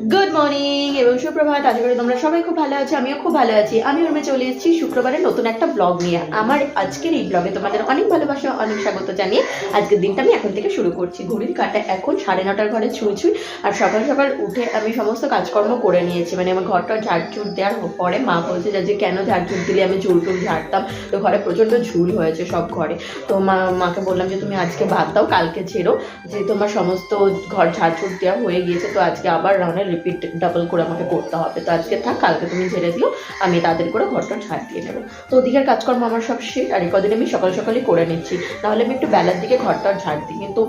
Good morning এবং সুপ্রভাত, আশা করি তোমরা সবাই খুব ভালো আছো, আমিও খুব ভালো আছি। আমি উর্মে চলে এসেছি শুক্রবারে নতুন একটা ব্লগ নিয়ে। আমার আজকের এই ব্লগে তোমাদের অনেক ভালোবাসা, অনেক স্বাগত জানিয়ে আজকের দিনটা আমি এখন থেকে শুরু করছি। ঘড়ির কাটা এখন সাড়ে নটার ঘরে ছুঁই ছুঁই আর সকাল সকাল উঠে আমি সমস্ত কাজকর্ম করে নিয়েছি। মানে আমার ঘরটা ঝাড়ঝুড় দেওয়ার পরে মা বলছে যে কেন ঝাড়ঝুড় দিলে? আমি ঝুল টুল ঝাড়তাম। তো ঘরে প্রচণ্ড ঝুল হয়েছে সব ঘরে। তো মা, মাকে বললাম যে, তুমি আজকে ভাত দাও, কালকে ছেড়ো যে তোমার সমস্ত ঘর ঝাড়ঝুড় দেওয়া হয়ে গিয়েছে, তো আজকে আবার রান্নার রিপিট ডাবল করে আমাকে করতে হবে। তো আজকে থাক, কালকে তুমি ঝেড়ে দিও, আমি তাদের করে ঘরটা ঝাড় দিয়ে নেব। তো ওদিকের কাজকর্ম আমার সব শেষ, আর কদিন আমি সকাল সকালই করে নিচ্ছি। নাহলে আমি একটু বেলার দিকে ঘরটা ঝাড় দিই, কিন্তু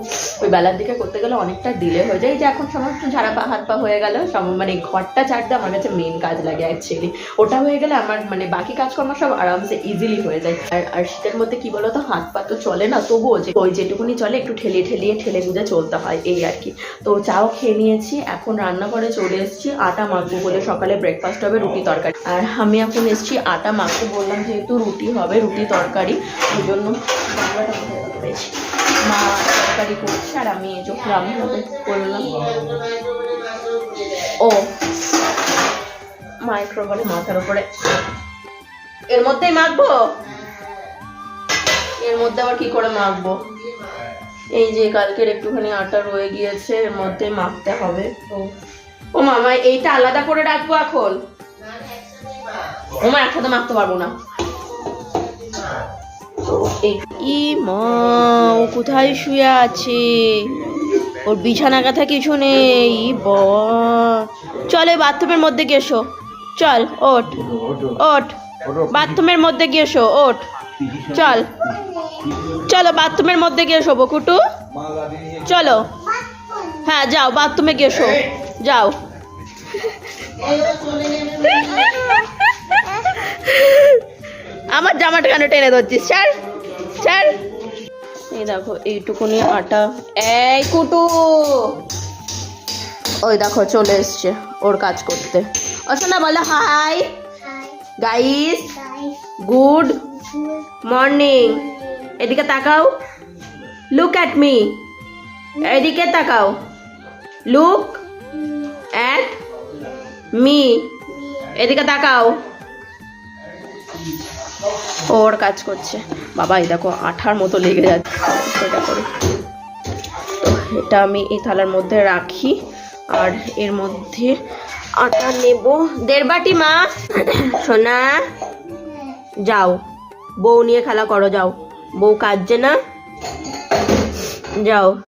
ওই বেলার দিকে করতে গেলে অনেকটা ডিলে হয়ে যায়। যে এখন সমস্ত ঝাড়া পা, হাত পা হয়ে গেল মানে ঘরটা ঝাড়তে আমার কাছে মেন কাজ লাগে অ্যাকচুয়ালি ওটা হয়ে গেলে আমার মানে বাকি কাজকর্ম সব আরামসে ইজিলি হয়ে যায়। আর আর শীতের মধ্যে কি বলতো, হাত পা তো চলে না, তবুও যে, ওই যেটুকুনি চলে, একটু ঠেলিয়ে ঠেলিয়ে ঠেলে বুঝে চলতে হয়, এই আর কি। তো চাও খেয়ে নিয়েছি, এখন রান্নাঘরে চলে এসেছি, আটা মাখবো বলে সকালে ব্রেকফাস্ট হবে, রুটি তরকারি। আর আমি এখন এসেছি আটা মাখবো বললাম, যেহেতু রুটি হবে, রুটি তরকারি, ওই জন্য? মা তরকারি করছে, আর আমি এই যে রান্নাঘরে করলাম ও মাইক্রোওভেনে মাথার উপরে। এর মধ্যেই মাখবো? এর মধ্যে আবার কি করে মাখবো? এই যে কালকের একটুখানি আটা রয়ে গিয়েছে, এর মধ্যে মাখতে হবে। তো ও মামা এইটা আলাদা করে রাখব এখন? ওমা একসাথে মাখতে পারব না। ই মা, ও কোথায় শুয়ে আছে? ওর বিছানা কাঁথা কিছু নেই বা। চলে বাথরুমের মধ্যে গেছো চল, ওঠ। ওঠ। বাথরুমের মধ্যে গিয়েছো ওঠ। চল। চলো বাথরুমের মধ্যে গিয়ে শোবো কুটু চলো। হ্যাঁ যাও, বাথরুমে শো। যাও। আমার জামাটা কেন টেনে ধরছিস? ছাড় ছাড়। এই দেখো, এইটুকুনি আটা। এই কুটু। ওই দেখো, চলে এসছে ওর কাজ করতে। অসনা, বলো হাই গাইস গুড মর্নিং এদিকে তাকাও। লুক অ্যাট মি এদিকে তাকাও। লুক অ্যাট মি এদিকে তাকাও। ওর কাজ করছে। বাবা, এই দেখো, আঠার মতো লেগে যাচ্ছে। সেটা করে। তো এটা আমি এই থালার মধ্যে রাখি। আর এর মধ্যে আটা নেব। দেড় বাটি মা। সোনা, যাও। বউ নিয়ে খেলা করো, যাও। বউ কাঁদছে না? যাও।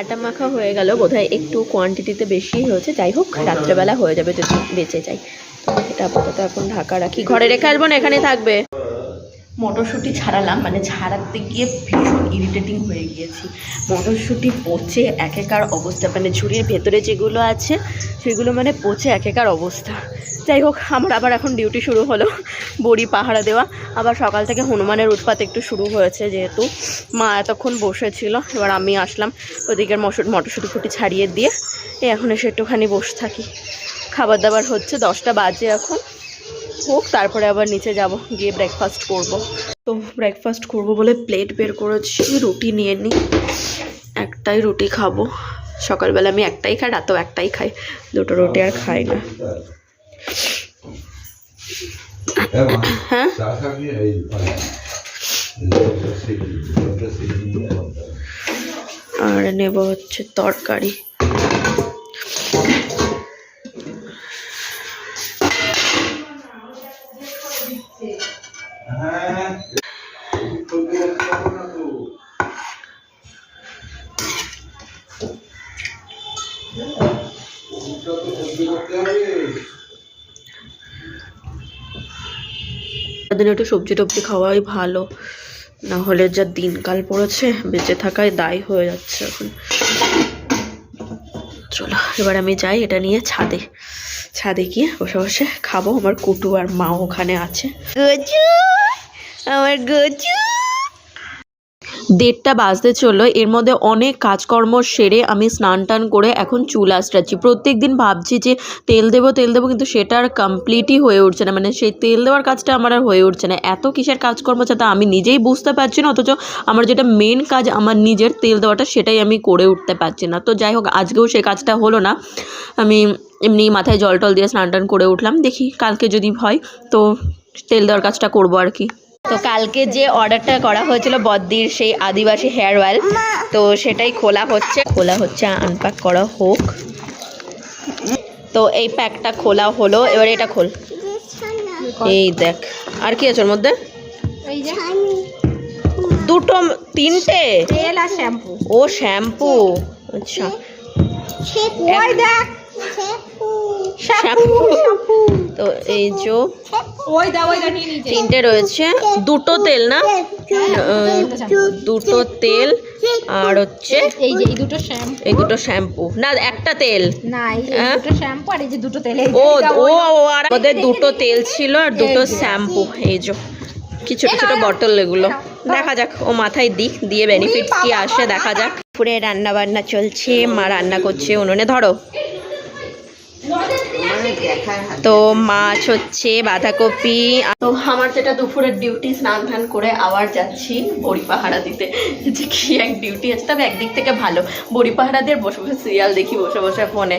আটা মাখা হয়ে গেল। বোধহয় একটু কোয়ান্টিটিতে বেশি হয়েছে। যাই হোক, রাত্রেবেলা হয়ে যাবে যদি বেঁচে যাই। তো এটা আপাতত এখন ঢাকা রাখি। ঘরে রেখে আসব না এখানে থাকবে। মটরশুঁটি ছাড়ালাম মানে ছাড়াতে গিয়ে ভীষণ ইরিটেটিং হয়ে গিয়েছি। মটরশুঁটি পচে একেকার অবস্থা মানে ঝুড়ির ভেতরে যেগুলো আছে, সেগুলো মানে পচে একেকার অবস্থা। যাই হোক, আমার আবার এখন ডিউটি শুরু হলো, বড়ি পাহারা দেওয়া। আবার সকাল থেকে হনুমানের উৎপাত একটু শুরু হয়েছে যেহেতু, মা এতক্ষণ বসেছিল, এবার আমি আসলাম ওদিকের মশুর মটরশুঁটি ফুটি ছাড়িয়ে দিয়ে, এই এখন এসে একটুখানি বসে থাকি। খাবার দাবার হচ্ছে, দশটা বাজে এখন। হোক, তারপরে আবার নিচে যাব, গিয়ে ব্রেকফাস্ট করব। তো ব্রেকফাস্ট করব বলে প্লেট বের করেছি, রুটি নিয়ে নিই একটাই রুটি খাব। সকালবেলা আমি একটাই খাই, রাতেও একটাই খাই। দুটো রুটি আর খাই না। হ্যাঁ আর নেব হচ্ছে তরকারি। দিন একটু সবজি টবজি খাওয়াই ভালো। না হলে যা দিনকাল পড়েছে, বেঁচে থাকায় দায় হয়ে যাচ্ছে এখন। চলো, এবার আমি যাই এটা নিয়ে ছাদে। ছাদে গিয়ে বসে বসে খাব, আমার কুটু আর মা ওখানে আছে। আমার গজু। দেড়টা বাজতে চলল। এর মধ্যে অনেক কাজকর্ম সেরে আমি স্নান টান করে এখন চুল আঁচড়াচ্ছি। প্রত্যেক দিন ভাবছি যে তেল দেবো তেল দেবো, কিন্তু সেটা আর কমপ্লিটই হয়ে উঠছে না। মানে সেই তেল দেওয়ার কাজটা আমার আর হয়ে উঠছে না। এত কিসের কাজকর্ম যাতে আমি নিজেই বুঝতে পারছি না, অথচ আমার যেটা মেন কাজ আমার নিজের তেল দেওয়াটা সেটাই আমি করে উঠতে পারছি না। তো যাই হোক, আজকেও সেই কাজটা হলো না। আমি এমনি মাথায় জল টল দিয়ে স্নান টান করে উঠলাম। দেখি কালকে যদি হয়, তো তেল দেওয়ার কাজটা করব আর কি। তো কালকে যে অর্ডারটা করা হয়েছিল বদ্দির সেই আদিবাসী হেয়ার অয়েল তো সেটাই খোলা হচ্ছে। খোলা হচ্ছে আনপ্যাক করা হোক। তো এই প্যাকটা খোলা হলো এবার এটা খোল। এই দেখ আর কি আছে ওর মধ্যে? দুটো তিনটে? তেল আর শ্যাম্পু। ও শ্যাম্পু। আচ্ছা। দেখ শ্যাম্পু তো এই যে তিনটে রয়েছে। দুটো তেল না? দুটো তেল আর হচ্ছে এই যে এই দুটো শ্যাম্পু। এই দুটো শ্যাম্পু। না একটা তেল। না এই? দুটো শ্যাম্পু আর এই যে দুটো তেল। ও ও আর ওদের দুটো তেল ছিল আর দুটো শ্যাম্পু। এই যে। কি ছোট ছোট বটল এগুলো। দেখা যাক ও মাথায় দিক দিয়ে বেনিফিট কি আসে দেখা যাক। পুরে রান্না বান্না চলছে মা রান্না করছে উনুনে ধরো। তো মাছ হচ্ছে, বাঁধাকপি তো আমার যেটা দুপুরের ডিউটি স্নান ধান করে আবার যাচ্ছি বড়ি পাহারা দিতে। যে কি এক ডিউটি আছে, তবে একদিক থেকে ভালো। বড়ি পাহারা দিয়ে বসে বসে সিরিয়াল দেখি, বসে বসে ফোনে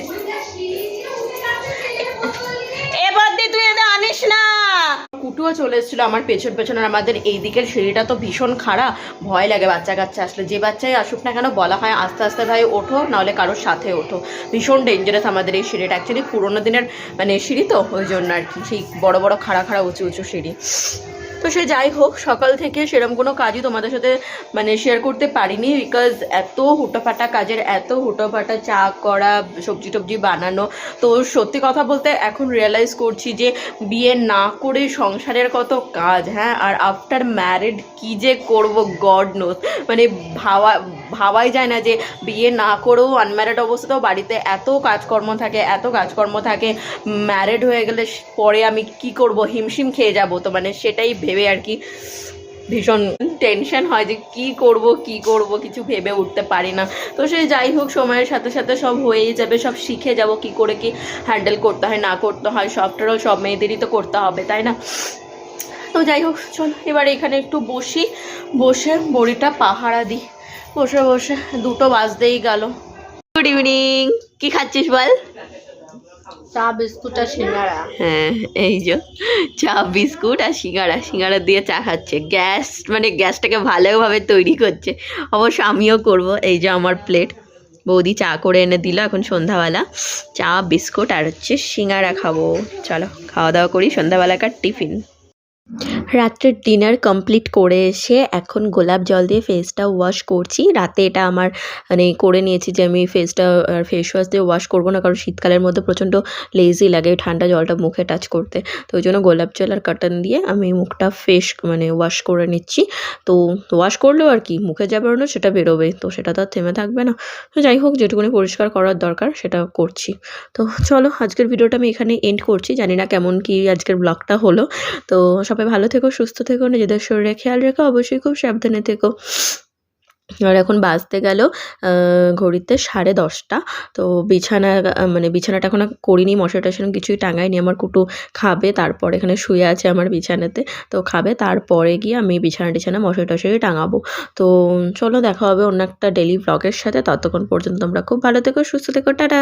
কুটুও চলে এসেছিল আমার পেছন পেছন আর আমাদের এই দিকের সিঁড়িটা তো ভীষণ খারাপ ভয় লাগে বাচ্চা কাচ্চা আসলে। যে বাচ্চাই আসুক না কেন, বলা হয় আস্তে আস্তে ভাই ওঠো, নাহলে কারোর সাথে ওঠো। ভীষণ ডেঞ্জারাস আমাদের এই সিঁড়িটা। অ্যাকচুয়ালি পুরোনো দিনের মানে সিঁড়ি তো, ওই জন্য আর কি। সেই বড় বড় খাড়া খাড়া উঁচু উঁচু সিঁড়ি। তো সে যাই হোক, সকাল থেকে সেরকম কোনো কাজই তোমাদের সাথে মানে শেয়ার করতে পারিনি বিকজ এত হুটোপাটা কাজের, এত হুটোপাটা চা করা, সবজি টবজি বানানো। তো সত্যি কথা বলতে এখন রিয়েলাইজ করছি যে বিয়ে না করে সংসারের কত কাজ হ্যাঁ? আর আফটার ম্যারিড কি যে করব গড নোস মানে ভাবা, ভাবাই যায় না যে বিয়ে না করেও আনম্যারিড অবস্থাতেও বাড়িতে এত কাজকর্ম থাকে, এত কাজকর্ম থাকে। ম্যারিড হয়ে গেলে পরে আমি কি করব, হিমশিম খেয়ে যাব। তো মানে সেটাই ভেবে আর কি ভীষণ টেনশন হয় যে কি করব কি করব, কিছু ভেবে উঠতে পারি না। তো সে যাই হোক, সময়ের সাথে সাথে সব হয়েই যাবে, সব শিখে যাব কি করে কি হ্যান্ডেল করতে হয়, না করতে হয়, সবটারও সব মেয়েদেরই তো করতে হবে, তাই না? তো যাই হোক, চল, এবার এখানে একটু বসি। বসে বড়িটা পাহারা দিই। বসে বসে, দুটো বাজতেই গেল। গুড ইভিনিং কি খাচ্ছিস বল? চা বিস্কুট আর সিঙ্গারা। হ্যাঁ এই যে, চা, বিস্কুট আর সিঙ্গারা। দিয়ে চা খাচ্ছে। গ্যাস মানে গ্যাসটাকে ভালোভাবে তৈরি করছে। অবশ্য আমিও করব। এই যে আমার প্লেট। বৌদি চা করে এনে দিল এখন সন্ধ্যাবেলা। চা, বিস্কুট আর হচ্ছে সিঙ্গারা খাব। চলো, খাওয়া দাওয়া করি। সন্ধ্যাবেলাকার টিফিন। রাত্রের ডিনার কমপ্লিট করে এসে এখন গোলাপ জল দিয়ে ফেসটা ওয়াশ করছি। রাতে এটা আমার মানে করে নিয়েছি যে আমি ফেসটা আর ফেস ওয়াশ দিয়ে ওয়াশ করব না, কারণ শীতকালের মধ্যে প্রচণ্ড লেজি লাগে ঠান্ডা জলটা মুখে টাচ করতে। তো ওই জন্য গোলাপ জল আর কাটন দিয়ে আমি মুখটা ফ্রেশ মানে ওয়াশ করে নিচ্ছি। তো ওয়াশ করলেও আর কি, মুখে যা বেরোনো সেটা বেরোবে তো সেটা তো আর থেমে থাকবে না। তো যাই হোক, যেটুকুনি পরিষ্কার করার দরকার সেটা করছি। তো চলো, আজকের ভিডিওটা আমি এখানে এন্ড করছি। জানি না কেমন কি আজকের ব্লগটা হলো। তো সবাই ভালো থেকো, সুস্থ থেকো, নিজেদের শরীরে খেয়াল রেখো, অবশ্যই খুব সাবধানে থেকো। আর এখন বাজতে গেল ঘড়িতে সাড়ে দশটা। তো বিছানা মানে বিছানাটা এখন করিনি, মশারি টশারি কিছুই টাঙাইনি, আমার কুটু খাবে, তারপর এখানে শুয়ে আছে আমার বিছানাতে। তো খাবে, তারপরে গিয়ে আমি বিছানা টিছানা, মশারি টশারি টাঙাবো। তো চলো, দেখা হবে অন্য একটা ডেলি ব্লগের সাথে, ততক্ষণ পর্যন্ত তোমরা খুব ভালো থেকো, সুস্থ থেকো, টাটা!